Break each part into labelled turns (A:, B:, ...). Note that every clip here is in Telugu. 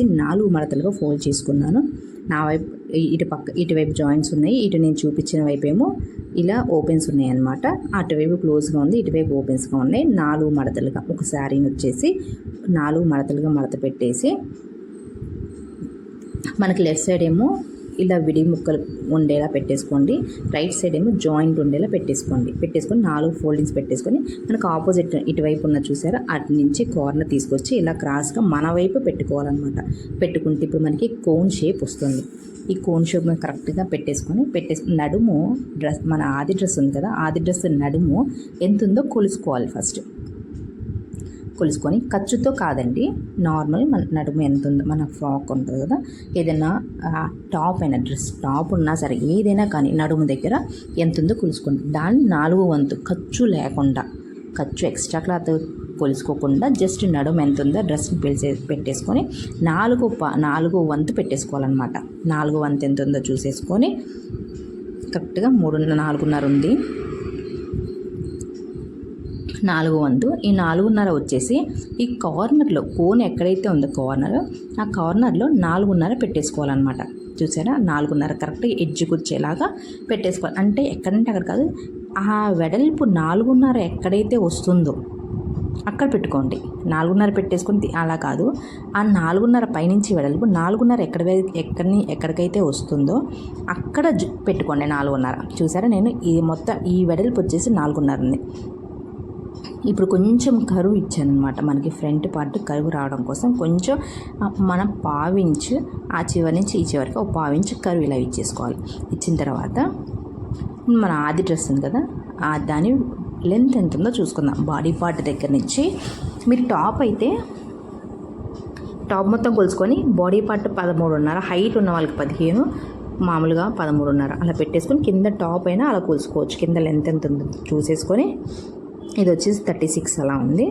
A: నాలుగు మడతలుగా ఫోల్డ్ చేసుకున్నాను. నా వైపు ఇటు పక్క ఇటువైపు జాయింట్స్ ఉన్నాయి. ఇటు నేను చూపించిన వైపు ఏమో ఇలా ఓపెన్స్ ఉన్నాయి అనమాట అటువైపు క్లోజ్గా ఉంది ఇటువైపు ఓపెన్స్గా ఉన్నాయి. నాలుగు మడతలుగా ఒక శారీని వచ్చేసి నాలుగు మడతలుగా మడత పెట్టేసి మనకి లెఫ్ట్ సైడ్ ఏమో ఇలా విడి ముక్కలు ఉండేలా పెట్టేసుకోండి. రైట్ సైడ్ ఏమో జాయింట్ ఉండేలా పెట్టేసుకోండి. పెట్టేసుకొని నాలుగు ఫోల్డింగ్స్ పెట్టేసుకొని మనకు ఆపోజిట్ ఇటువైపు ఉన్న చూసారా? అటు నుంచి కార్నర్ తీసుకొచ్చి ఇలా క్రాస్గా మన వైపు పెట్టుకోవాలన్నమాట. పెట్టుకుంటే ఇప్పుడు మనకి కోన్ షేప్ వస్తుంది. ఈ కోన్ షేప్ కరెక్ట్గా పెట్టేసుకొని పెట్టేసి నడుము డ్రెస్ మన ఆది డ్రెస్ ఉంది కదా ఆది డ్రెస్ నడుము ఎంత ఉందో కొలుసుకోవాలి ఫస్ట్. కొలుసుకొని ఖర్చుతో కాదండి నార్మల్ మన నడుము ఎంత ఉందో మన ఫ్రాక్ ఉంటుంది కదా ఏదైనా టాప్ అయినా డ్రెస్ టాప్ ఉన్నా సరే ఏదైనా కానీ నడుము దగ్గర ఎంత ఉందో కొలుసుకోండి. దాన్ని నాలుగు వంతు ఖర్చు లేకుండా ఖర్చు ఎక్స్ట్రా క్లాత్ కొలుసుకోకుండా జస్ట్ నడుము ఎంత ఉందో డ్రెస్ని పిలిచే పెట్టేసుకొని నాలుగు పా నాలుగు వంతు పెట్టేసుకోవాలన్నమాట. నాలుగు వంతు ఎంత ఉందో చూసేసుకొని కరెక్ట్గా మూడు నాలుగున్నర ఉంది. నాలుగు వంతు. ఈ నాలుగున్నర వచ్చేసి ఈ కార్నర్లో కోన్ ఎక్కడైతే ఉందో కార్నర్ ఆ కార్నర్లో నాలుగున్నర పెట్టేసుకోవాలన్నమాట. చూసారా? నాలుగున్నర కరెక్ట్ ఎడ్జ్ కూర్చేలాగా పెట్టేసుకోవాలి. అంటే ఎక్కడంటే అక్కడ కాదు ఆ వెడల్పు నాలుగున్నర ఎక్కడైతే వస్తుందో అక్కడ పెట్టుకోండి. నాలుగున్నర పెట్టేసుకుని అలా కాదు. ఆ నాలుగున్నర పైనుంచి వెడల్పు నాలుగున్నర ఎక్కడ ఎక్కడిని ఎక్కడికైతే వస్తుందో అక్కడ జు- పెట్టుకోండి నాలుగున్నర. చూసారా? నేను ఈ మొత్తం ఈ వెడల్పు వచ్చేసి నాలుగున్నర ఉంది ఇప్పుడు కొంచెం కరువు ఇచ్చానమాట మనకి ఫ్రంట్ పార్ట్ కరువు రావడం కోసం కొంచెం మనం పావించు ఆ చివరి నుంచి ఈ చివరికి ఒక పావించు కరువు ఇలా ఇచ్చేసుకోవాలి. ఇచ్చిన తర్వాత మన ఆది డ్రెస్ ఉంది కదా ఆ దాని లెంత్ ఎంత ఉందో చూసుకుందాం. బాడీ పార్ట్ దగ్గర నుంచి మీరు టాప్ అయితే టాప్ మొత్తం కొలుసుకొని బాడీ పార్ట్ పదమూడున్నర హైట్ ఉన్న వాళ్ళకి పదిహేను మామూలుగా పదమూడున్నర అలా పెట్టేసుకొని కింద టాప్ అయినా అలా కొలుసుకోవచ్చు కింద లెంత్ ఎంత ఉందో చూసేసుకొని ఇది వచ్చేసి థర్టీ సిక్స్ అలా ఉంది.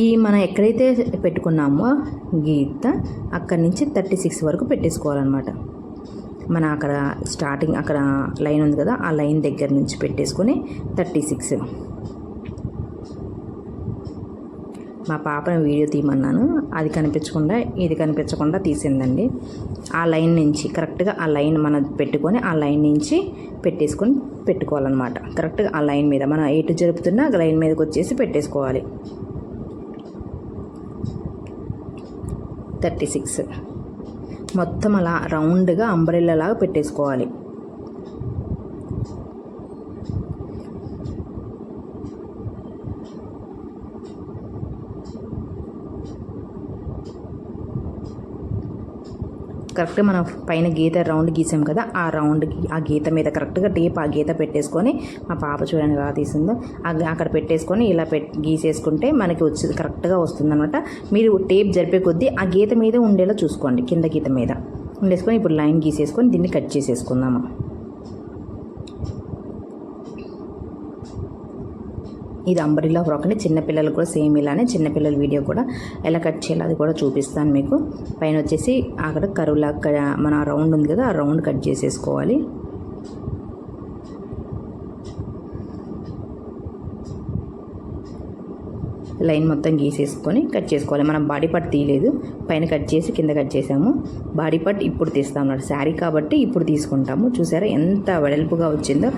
A: ఈ మనం ఎక్కడైతే పెట్టుకున్నామో గీత అక్కడి నుంచి థర్టీ సిక్స్ వరకు పెట్టేసుకోవాలన్నమాట. మన అక్కడ స్టార్టింగ్ అక్కడ లైన్ ఉంది కదా ఆ లైన్ దగ్గర నుంచి పెట్టేసుకొని థర్టీ సిక్స్. మా పాపని వీడియో తీయమన్నాను. అది కనిపించకుండా ఇది కనిపించకుండా తీసిందండి. ఆ లైన్ నుంచి కరెక్ట్గా ఆ లైన్ మనం పెట్టుకొని ఆ లైన్ నుంచి పెట్టేసుకొని పెట్టుకోవాలన్నమాట. కరెక్ట్గా ఆ లైన్ మీద మనం ఎటు జరుపుతున్నా ఆ లైన్ మీదకి వచ్చేసి పెట్టేసుకోవాలి. Thirty six. మొత్తం అలా రౌండ్గా అంబ్రెల్లా లాగా పెట్టేసుకోవాలి. కరెక్ట్గా మనం పైన గీత రౌండ్ గీసాం కదా ఆ రౌండ్ ఆ గీత మీద కరెక్ట్గా టేప్ ఆ గీత పెట్టేసుకొని మా పాప చూడండి ఎలా తీసిందో ఆ అక్కడ పెట్టేసుకొని ఇలా పెట్ గీసేసుకుంటే మనకి వచ్చేది కరెక్ట్గా వస్తుందన్నమాట. మీరు టేప్ జరిపే కొద్దీ ఆ గీత మీద ఉండేలా చూసుకోండి కింద గీత మీద. ఉండేసుకొని ఇప్పుడు లైన్ గీసేసుకొని దీన్ని కట్ చేసేసుకుందాము. ఇది అంబరిలా ఫ్రాక్ అండి. చిన్నపిల్లలు కూడా సేమ్ ఇలానే చిన్నపిల్లల వీడియో కూడా ఎలా కట్ చేయాలో అది కూడా చూపిస్తాను మీకు. పైన వచ్చేసి అక్కడ కరువులా అక్కడ మన రౌండ్ ఉంది కదా ఆ రౌండ్ కట్ చేసేసుకోవాలి. లైన్ మొత్తం గీసేసుకొని కట్ చేసుకోవాలి. మనం బాడీ పార్ట్ తీయలేదు. పైన కట్ చేసి కింద కట్ చేసాము. బాడీ పార్ట్ ఇప్పుడు తీస్తాం అన్నమాట. శారీ కాబట్టి ఇప్పుడు తీసుకుంటాము. చూసారా ఎంత వెడల్పుగా వచ్చిందో.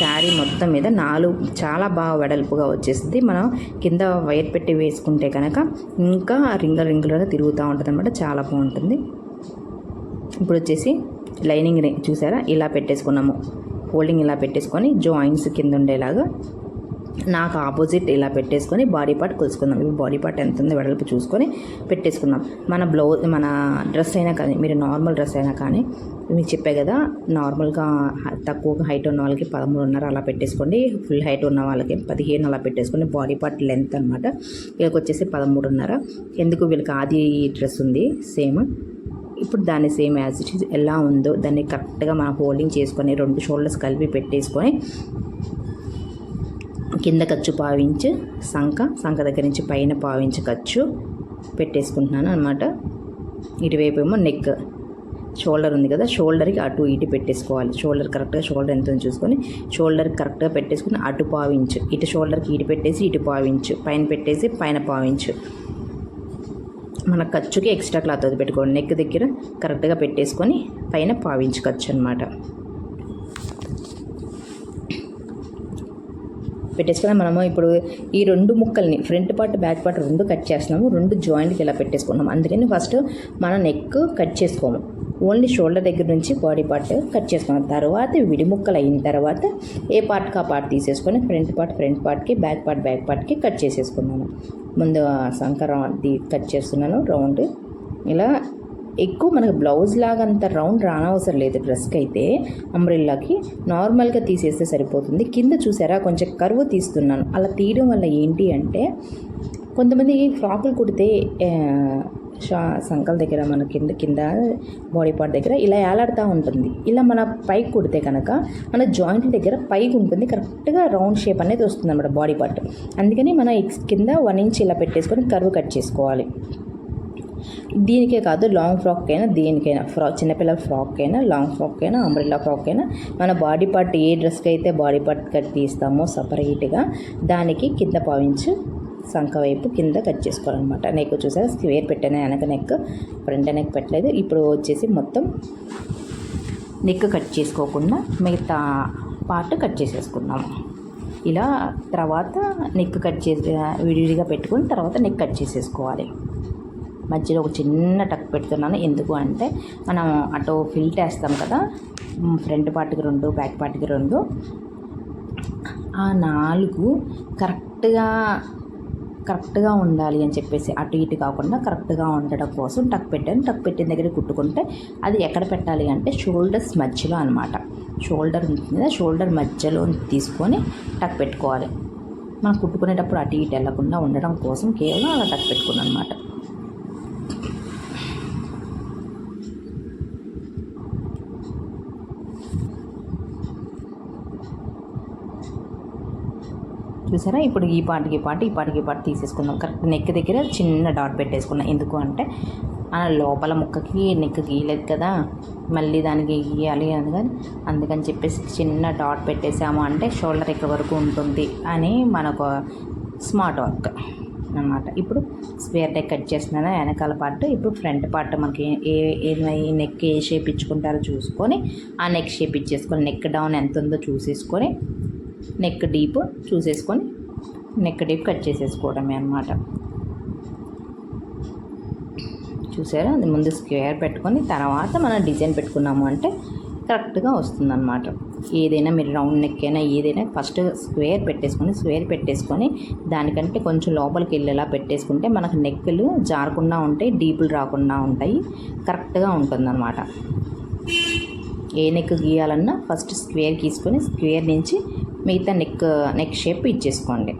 A: శారీ మొత్తం మీద నాలుగు చాలా బాగా వెడల్పుగా వచ్చేసింది. మనం కింద వైర్ పెట్టి వేసుకుంటే కనుక ఇంకా రింగల్ రింగులుగా తిరుగుతూ ఉంటుంది అనమాట చాలా బాగుంటుంది. ఇప్పుడు వచ్చేసి లైనింగ్ చూసారా? ఇలా పెట్టేసుకున్నాము. ఫోల్డింగ్ ఇలా పెట్టేసుకొని జాయింట్స్ కింద ఉండేలాగా నాకు ఆపోజిట్ ఇలా పెట్టేసుకొని బాడీ పార్ట్ కొలుసుకుందాం. ఇప్పుడు బాడీ పార్ట్ ఎంత ఉందో వెడల్పు చూసుకొని పెట్టేసుకుందాం. మన బ్లౌజ్ మన డ్రెస్ అయినా కానీ మీరు నార్మల్ డ్రెస్ అయినా కానీ మీకు చెప్పే కదా నార్మల్గా తక్కువ హైట్ ఉన్న వాళ్ళకి పదమూడున్నర అలా పెట్టేసుకోండి. ఫుల్ హైట్ ఉన్న వాళ్ళకి పదిహేను అలా పెట్టేసుకోండి బాడీ పార్ట్ లెంత్ అనమాట వీళ్ళకి వచ్చేసి పదమూడున్నర. ఎందుకు వీళ్ళకి ఆది డ్రెస్ ఉంది? సేమ్. ఇప్పుడు దాన్ని సేమ్ యాజ్ ఇట్ ఎలా ఉందో దాన్ని కరెక్ట్గా మనం హోల్డింగ్ చేసుకొని రెండు షోల్డర్స్ కలిపి పెట్టేసుకొని కింద ఖర్చు పావించు సంక సంక దగ్గర నుంచి పైన పావించు ఖర్చు పెట్టేసుకుంటున్నాను అనమాట ఇటువైపు ఏమో నెక్ షోల్డర్ ఉంది కదా షోల్డర్కి అటు ఇటు పెట్టేసుకోవాలి. షోల్డర్ కరెక్ట్గా షోల్డర్ ఎంత చూసుకొని షోల్డర్ కరెక్ట్గా పెట్టేసుకుని అటు పావించు. ఇటు షోల్డర్కి ఇటు పెట్టేసి ఇటు పావించు. పైన పెట్టేసి పైన పావించు. మన ఖర్చుకి ఎక్స్ట్రా క్లాత్ అది పెట్టుకోండి నెక్ దగ్గర కరెక్ట్గా పెట్టేసుకొని పైన పావించు ఖర్చు అనమాట పెట్టేసుకుని మనము ఇప్పుడు ఈ రెండు ముక్కల్ని ఫ్రంట్ పార్ట్ బ్యాక్ పార్ట్ రెండు కట్ చేస్తున్నాము. రెండు జాయింట్కి ఇలా పెట్టేసుకున్నాం. అందుకని ఫస్ట్ మన నెక్ కట్ చేసుకోము. ఓన్లీ షోల్డర్ దగ్గర నుంచి బాడీ పార్ట్ కట్ చేసుకున్నాం. తర్వాత విడి ముక్కలు అయిన తర్వాత ఏ పార్ట్కి ఆ పార్ట్ తీసేసుకొని ఫ్రంట్ పార్ట్ ఫ్రంట్ పార్ట్కి బ్యాక్ పార్ట్ బ్యాక్ పార్ట్కి కట్ చేసేసుకున్నాను ముందు సంకరం కట్ చేస్తున్నాను. రౌండ్. ఇలా ఎక్కువ మనకు బ్లౌజ్ లాగా అంత రౌండ్ రానవసరం లేదు డ్రెస్కి అయితే అంబ్రెల్లాకి నార్మల్గా తీసేస్తే సరిపోతుంది. కింద చూసారా కొంచెం కరువు తీస్తున్నాను. అలా తీయడం వల్ల ఏంటి అంటే కొంతమంది ఫ్రాకులు కుడితే షా సంకల దగ్గర మన కింద కింద బాడీ పార్ట్ దగ్గర ఇలా ఏలాడుతూ ఉంటుంది. ఇలా మన పైకి కుడితే కనుక మన జాయింట్ దగ్గర పైకి ఉంటుంది. కరెక్ట్గా రౌండ్ షేప్ అనేది వస్తుంది అన్నమాట బాడీ పార్ట్ అందుకని మన ఎక్స్ కింద వన్ ఇంచ్ ఇలా పెట్టేసుకొని కరువు కట్ చేసుకోవాలి. దీనికే కాదు లాంగ్ ఫ్రాక్ అయినా దేనికైనా ఫ్రాక్ చిన్నపిల్లల ఫ్రాక్ అయినా లాంగ్ ఫ్రాక్ అయినా అంబ్రెల్లా ఫ్రాక్ అయినా మన బాడీ పార్ట్ ఏ డ్రెస్కి అయితే బాడీ పార్ట్ కట్ తీస్తామో సపరేట్గా దానికి కింద పావించు సంఖ వైపు కింద కట్ చేసుకోవాలన్నమాట. నెక్ చూసారా? స్క్వేర్ పెట్టాను వెనక నెక్ ఫ్రంట్ నెక్ పెట్టలేదు. ఇప్పుడు వచ్చేసి మొత్తం నెక్ కట్ చేసుకోకుండా మిగతా పార్ట్ కట్ చేసేసుకున్నాము ఇలా తర్వాత నెక్ కట్ చేసి విడివిడిగా పెట్టుకుని తర్వాత నెక్ కట్ చేసేసుకోవాలి. మధ్యలో ఒక చిన్న టక్ పెడుతున్నాను. ఎందుకు అంటే మనం అటు ఫిల్ట్ వేస్తాం కదా ఫ్రంట్ పార్ట్కి రెండు బ్యాక్ పార్ట్కి రెండు. ఆ నాలుగు కరెక్ట్గా కరెక్ట్గా ఉండాలి అని చెప్పేసి అటు ఇటు కాకుండా కరెక్ట్గా ఉండడం కోసం టక్ పెట్టాను. టక్ పెట్టిన దగ్గర కుట్టుకుంటే అది ఎక్కడ పెట్టాలి అంటే షోల్డర్స్ మధ్యలో అనమాట షోల్డర్ ఉంటుంది కదా షోల్డర్ మధ్యలో తీసుకొని టక్ పెట్టుకోవాలి. మనం కుట్టుకునేటప్పుడు అటు ఇటు వెళ్ళకుండా ఉండడం కోసం కేవలం అలా టక్ పెట్టుకున్నాను అనమాట చూసారా? ఇప్పుడు ఈ పాటికి పాటు ఈ పాటికి పాటు తీసేసుకుందాం. కరెక్ట్ నెక్ దగ్గర చిన్న డాట్ పెట్టేసుకున్నాం. ఎందుకు అంటే ఆ లోపల ముక్కకి నెక్ గీయలేదు కదా. మళ్ళీ దానికి గీయాలి అని కానీ అందుకని చెప్పేసి చిన్న డాట్ పెట్టేసాము అంటే షోల్డర్ ఇక్కడ వరకు ఉంటుంది అని మనకు స్మార్ట్ వర్క్ అన్నమాట. ఇప్పుడు స్క్వేర్ నెక్ కట్ చేస్తున్నాను? వెనకాల పార్ట్ ఇప్పుడు ఫ్రంట్ పార్ట్ మనకి ఏ ఏ నెక్ ఏ షేప్ ఇచ్చుకుంటారో చూసుకొని ఆ నెక్ షేప్ ఇచ్చేసుకొని నెక్ డౌన్ ఎంత ఉందో చూసేసుకొని నెక్ డీప్ చూసేసుకొని నెక్ డీప్ కట్ చేసేసుకోవడమే అనమాట చూసారా? అది ముందు స్క్వేర్ పెట్టుకొని తర్వాత మనం డిజైన్ పెట్టుకున్నాము అంటే కరెక్ట్గా వస్తుందన్నమాట. ఏదైనా మీరు రౌండ్ నెక్ అయినా ఏదైనా ఫస్ట్ స్క్వేర్ పెట్టేసుకొని స్క్వేర్ పెట్టేసుకొని దానికంటే కొంచెం లోపలికి వెళ్ళేలా పెట్టేసుకుంటే మనకు నెక్కులు జారకుండా ఉంటాయి డీపులు రాకుండా ఉంటాయి కరెక్ట్గా ఉంటుందన్నమాట. ఏ నెక్ గీయాలన్నా ఫస్ట్ స్క్వేర్ గీసుకొని స్క్వేర్ నుంచి మిగతా నెక్ నెక్ షేప్ ఇచ్చేసుకోండి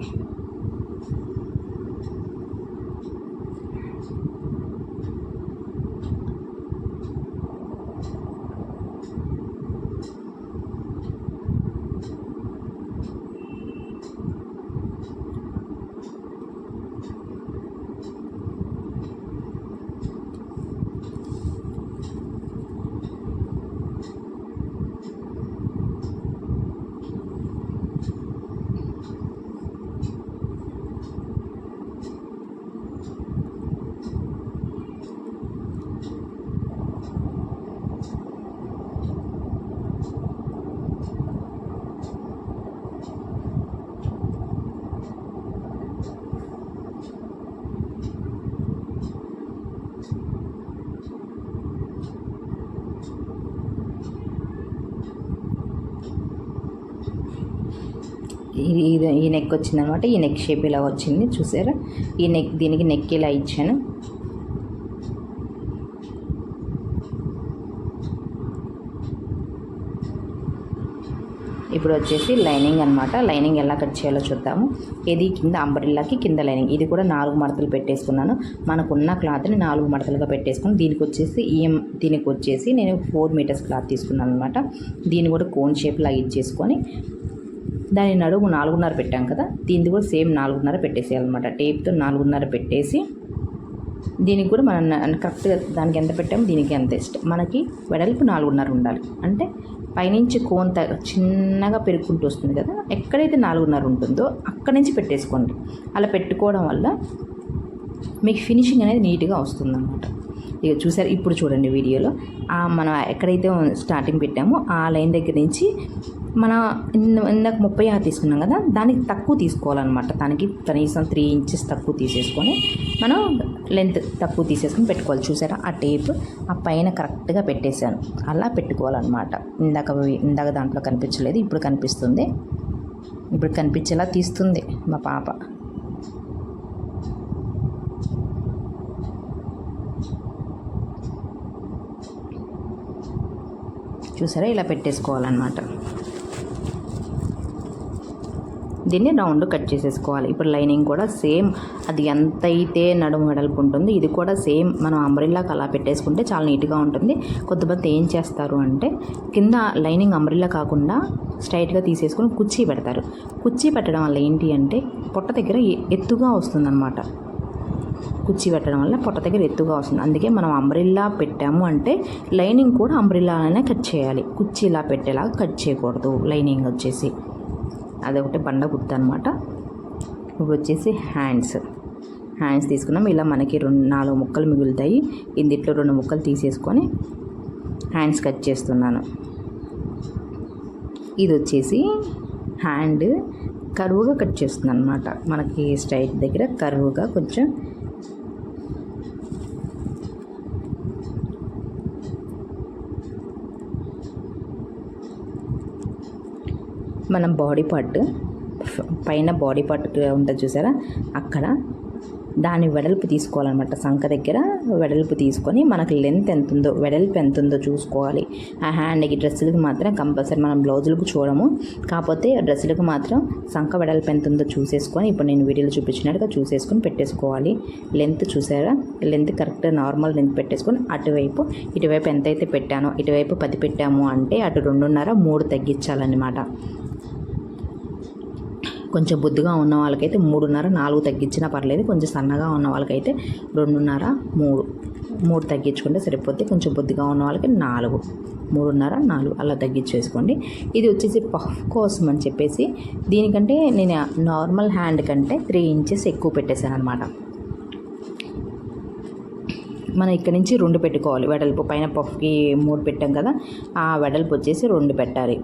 A: ఇది ఈ నెక్ వచ్చింది అనమాట ఈ నెక్ షేప్ ఇలా వచ్చింది చూసారా? ఈ నెక్ దీనికి నెక్ ఇలా ఇచ్చాను. ఇప్పుడు వచ్చేసి లైనింగ్ అనమాట లైనింగ్ ఎలా కట్ చేయాలో చూద్దాము. ఇది కింద అంబ్రిల్లాకి కింద లైనింగ్. ఇది కూడా నాలుగు మడతలు పెట్టేసుకున్నాను. మనకున్న క్లాత్ని నాలుగు మడతలుగా పెట్టేసుకుని దీనికి వచ్చేసి ఈ దీనికి వచ్చేసి నేను ఫోర్ మీటర్స్ క్లాత్ తీసుకున్నాను అనమాట దీన్ని కూడా కోన్ షేప్ లాగా ఇచ్చేసుకొని దాని నడుము నాలుగున్నర పెట్టాం కదా దీన్ని కూడా సేమ్ నాలుగున్నర పెట్టేసేయాలన్నమాట. టేప్తో నాలుగున్నర పెట్టేసి దీనికి కూడా మనం కరెక్ట్గా దానికి ఎంత పెట్టామో దీనికి ఎంత ఇష్టం మనకి వెడల్పు నాలుగున్నర ఉండాలి. అంటే పైనుంచి కోన్ చిన్నగా పెరుగుకుంటూ వస్తుంది కదా ఎక్కడైతే నాలుగున్నర ఉంటుందో అక్కడి నుంచి పెట్టేసుకోండి. అలా పెట్టుకోవడం వల్ల మీకు ఫినిషింగ్ అనేది నీట్గా వస్తుందన్నమాట. ఇక చూసారు ఇప్పుడు చూడండి వీడియోలో. మనం ఎక్కడైతే స్టార్టింగ్ పెట్టామో ఆ లైన్ దగ్గర నుంచి మన ఇందాక ముప్పై ఆరు తీసుకున్నాం కదా దానికి తక్కువ తీసుకోవాలన్నమాట. దానికి కనీసం త్రీ ఇంచెస్ తక్కువ తీసేసుకొని మనం లెంత్ తక్కువ తీసేసుకొని పెట్టుకోవాలి. చూసారా? ఆ టేప్ ఆ పైన కరెక్ట్గా పెట్టేశాను. అలా పెట్టుకోవాలన్నమాట. ఇందాక ఇందాక దాంట్లో కనిపించలేదు ఇప్పుడు కనిపిస్తుంది. ఇప్పుడు కనిపించేలా తీస్తుంది మా పాప. చూసారా? ఇలా పెట్టేసుకోవాలన్నమాట. దీన్ని రౌండ్ కట్ చేసేసుకోవాలి. ఇప్పుడు లైనింగ్ కూడా సేమ్ అది ఎంత అయితే నడుము వెడల్పు ఉంటుంది ఇది కూడా సేమ్ మనం అంబ్రిల్లాకి అలా పెట్టేసుకుంటే చాలా నీట్గా ఉంటుంది. కొంతమంది ఏం చేస్తారు అంటే కింద లైనింగ్ అంబ్రిల్లా కాకుండా స్ట్రైట్గా తీసేసుకొని కుర్చీ పెడతారు. కుర్చీ పెట్టడం వల్ల ఏంటి అంటే పొట్ట దగ్గర ఎ- ఎత్తుగా వస్తుందన్నమాట. కుర్చీ పెట్టడం వల్ల పొట్ట దగ్గర ఎత్తుగా వస్తుంది. అందుకే మనం అంబ్రిల్లా పెట్టాము అంటే లైనింగ్ కూడా అంబ్రిల్లానే కట్ చేయాలి. కుర్చీ ఇలా పెట్టేలాగా కట్ చేయకూడదు. లైనింగ్ వచ్చేసి అదొకటి బండ గుర్తు అనమాట ఇప్పుడు వచ్చేసి హ్యాండ్స్. హ్యాండ్స్ తీసుకున్నాం. ఇలా మనకి రెండు నాలుగు ముక్కలు మిగులుతాయి. ఇందిట్లో రెండు ముక్కలు తీసేసుకొని హ్యాండ్స్ కట్ చేస్తున్నాను. ఇది వచ్చేసి హ్యాండ్ కరువుగా కట్ చేస్తుంది అనమాట మనకి స్ట్రైట్ దగ్గర కరువుగా కొంచెం మనం బాడీ పార్ట్ పైన బాడీ పార్ట్ ఉంటుంది చూసారా? అక్కడ దాని వెడల్పు తీసుకోవాలన్నమాట. సంఖ దగ్గర వెడల్పు తీసుకొని మనకు లెంత్ ఎంత ఉందో వెడల్పు ఎంత ఉందో చూసుకోవాలి. ఆ హ్యాండ్కి డ్రెస్సులకి మాత్రం కంపల్సరీ మనం బ్లౌజులకు చూడము. కాకపోతే డ్రెస్సులకు మాత్రం సంఖ వెడల్పు ఎంత ఉందో చూసేసుకొని ఇప్పుడు నేను వీడియోలో చూపించినట్టుగా చూసేసుకొని పెట్టేసుకోవాలి. లెంత్ చూసారా? లెంత్ కరెక్ట్ నార్మల్ లెంత్ పెట్టేసుకొని అటువైపు ఇటువైపు ఎంతైతే పెట్టానో ఇటువైపు పది పెట్టాము అంటే అటు రెండున్నర మూడు తగ్గించాలన్నమాట. కొంచెం బొద్దుగా ఉన్న వాళ్ళకైతే మూడున్నర నాలుగు తగ్గించినా పర్లేదు. కొంచెం సన్నగా ఉన్న వాళ్ళకైతే రెండున్నర మూడు. మూడు తగ్గించుకుంటే సరిపోతే కొంచెం బొద్దుగా ఉన్న వాళ్ళకి నాలుగు. మూడున్నర నాలుగు. అలా తగ్గించేసుకోండి. ఇది వచ్చేసి పఫ్ కోసం అని చెప్పేసి దీనికంటే నేను నార్మల్ హ్యాండ్ కంటే త్రీ ఇంచెస్ ఎక్కువ పెట్టేశాను అనమాట మనం ఇక్కడ నుంచి రెండు పెట్టుకోవాలి. వెడల్పు పైన పఫ్కి మూడు పెట్టాం కదా ఆ వెడల్పు వచ్చేసి రెండు పెట్టాలి.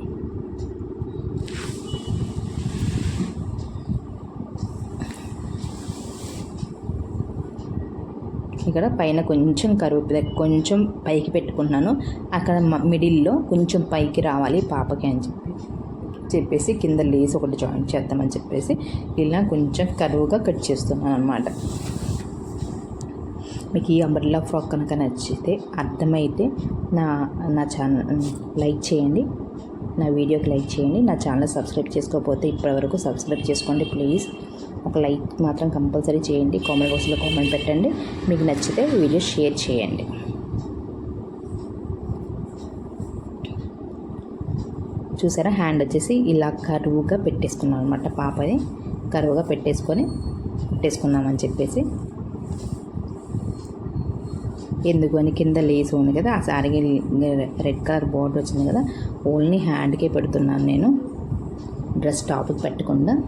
A: ఇక్కడ పైన కొంచెం కరువు కొంచెం పైకి పెట్టుకుంటున్నాను. అక్కడ మిడిల్లో కొంచెం పైకి రావాలి పాపకి అని చెప్పి. చెప్పేసి కింద లేస్ ఒకటి జాయింట్ చేద్దామని చెప్పేసి ఇలా కొంచెం కరువుగా కట్ చేస్తున్నాను అనమాట మీకు ఈ అంబ్రెల్లా ఫ్రాక్ కనుక నచ్చితే అర్థమైతే నా నా ఛానల్ లైక్ చేయండి. నా వీడియోకి లైక్ చేయండి. నా ఛానల్ సబ్స్క్రైబ్ చేసుకోకపోతే ఇప్పటివరకు సబ్స్క్రైబ్ చేసుకోండి ప్లీజ్ ఒక లైక్ మాత్రం కంపల్సరీ చేయండి. కామెంట్ బాక్స్లో కామెంట్ పెట్టండి. మీకు నచ్చితే వీడియో షేర్ చేయండి. చూసారా? హ్యాండ్ వచ్చేసి ఇలా కరువుగా పెట్టేసుకున్నాం అనమాట పాపని. కరువుగా పెట్టేసుకొని పెట్టేసుకుందామని చెప్పేసి. ఎందుకు అని కింద లేస్ ఉంది కదా? ఆ సారీకి రెడ్ కలర్ బోర్డర్ వచ్చింది కదా? ఓన్లీ హ్యాండ్కే పెడుతున్నాను నేను. డ్రెస్ టాప్కి పెట్టకుండా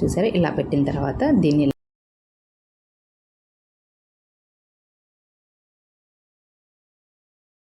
A: చూసారా? ఇలా పెట్టిన తర్వాత దీన్ని